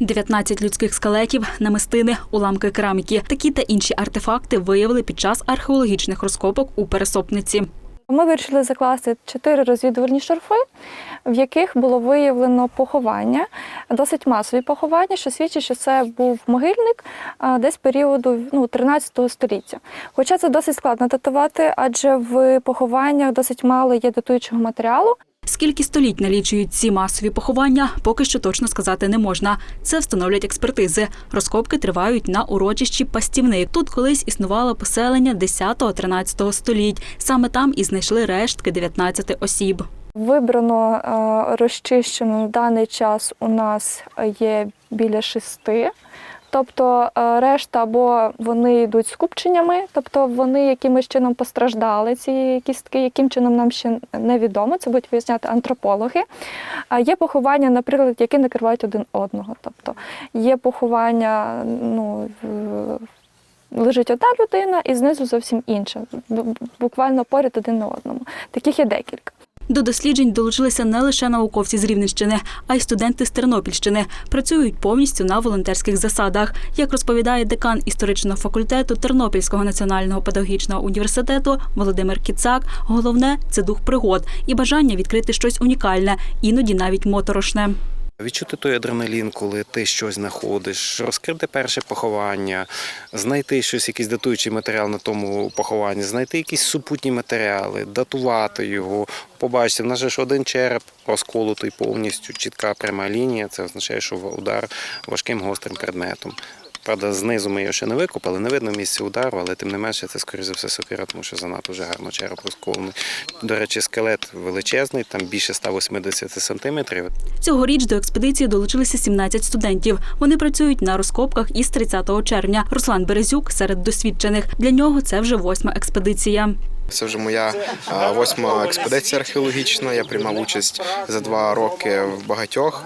19 людських скелетів, намистини, уламки кераміки. Такі та інші артефакти виявили під час археологічних розкопок у пересопниці. Ми вирішили закласти чотири розвідувальні шарфи, в яких було виявлено поховання, досить масові поховання, що свідчить, що це був могильник десь періоду ну, 13 століття. Хоча це досить складно датувати, адже в похованнях досить мало є датуючого матеріалу. Скільки століть налічують ці масові поховання, поки що точно сказати не можна. Це встановлять експертизи. Розкопки тривають на урочищі Пастівник. Тут колись існувало поселення 10-13 століть. Саме там і знайшли рештки 19 осіб. Вибрано е, розчищено на даний час у нас є біля шести. Тобто е, решта або вони йдуть скупченнями, тобто вони якимось чином постраждали, ці кістки, яким чином нам ще невідомо, це будуть виясняти антропологи. А є поховання, наприклад, які накривають один одного. Тобто є поховання, ну, лежить одна людина і знизу зовсім інша, буквально поряд один на одному. Таких є декілька. До досліджень долучилися не лише науковці з Рівненщини, а й студенти з Тернопільщини. Працюють повністю на волонтерських засадах. Як розповідає декан історичного факультету Тернопільського національного педагогічного університету Володимир Кіцак, головне це дух пригод і бажання відкрити щось унікальне, іноді навіть моторошне. Відчути той адреналін, коли ти щось знаходиш, розкрити перше поховання, знайти щось, якийсь датуючий матеріал на тому похованні, знайти якісь супутні матеріали, датувати його, побачити. В нас же ж один череп розколотий повністю, чітка пряма лінія. Це означає, що удар важким гострим предметом. Правда, знизу ми його ще не викопали, не видно місця удару, але тим не менше це, скоріше за все, сокира, тому що занадто вже гарно череп розколений. До речі, скелет величезний, там більше 180 сантиметрів. Цьогоріч до експедиції долучилися 17 студентів. Вони працюють на розкопках із 30 червня. Руслан Березюк серед досвідчених. Для нього це вже восьма експедиція. Це вже моя восьма експедиція археологічна. Я приймав участь за два роки в багатьох.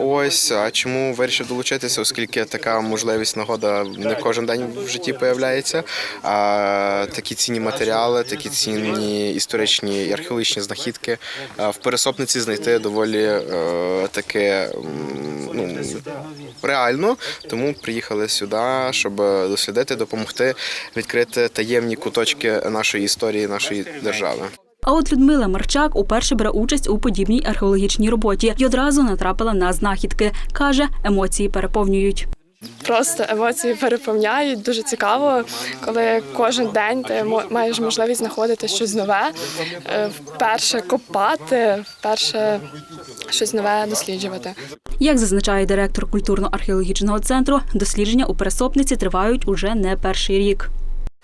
Ось а чому вирішив долучитися, оскільки така можливість нагода не кожен день в житті появляється. А такі цінні матеріали, такі цінні історичні і археологічні знахідки в пересопниці знайти доволі е, таке ну, реально. Тому приїхали сюди, щоб дослідити, допомогти відкрити таємні куточки нашої історії, нашої держави. А от Людмила Марчак уперше бере участь у подібній археологічній роботі і одразу натрапила на знахідки. каже, емоції переповнюють. Просто емоції переповняють. Дуже цікаво, коли кожен день ти маєш можливість знаходити щось нове, е, вперше копати, вперше щось нове досліджувати. Як зазначає директор культурно-археологічного центру, дослідження у пересопниці тривають уже не перший рік.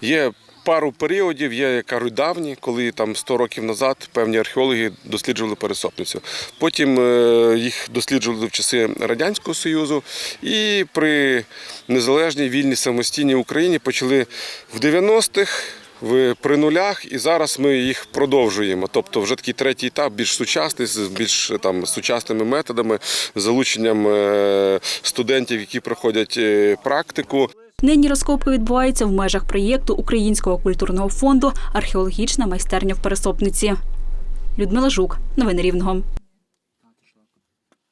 Є пару періодів, є як кажуть, давні, коли там 100 років назад певні археологи досліджували пересопницю. Потім е, їх досліджували в часи Радянського Союзу, і при незалежній вільній самостійній Україні почали в 90-х. В при нулях, і зараз ми їх продовжуємо. Тобто, вже такий третій етап, більш сучасний, з більш там сучасними методами, залученням е, студентів, які проходять е, практику. Нині розкопки відбуваються в межах проєкту Українського культурного фонду Археологічна майстерня в пересопниці. Людмила Жук, новини Рівного.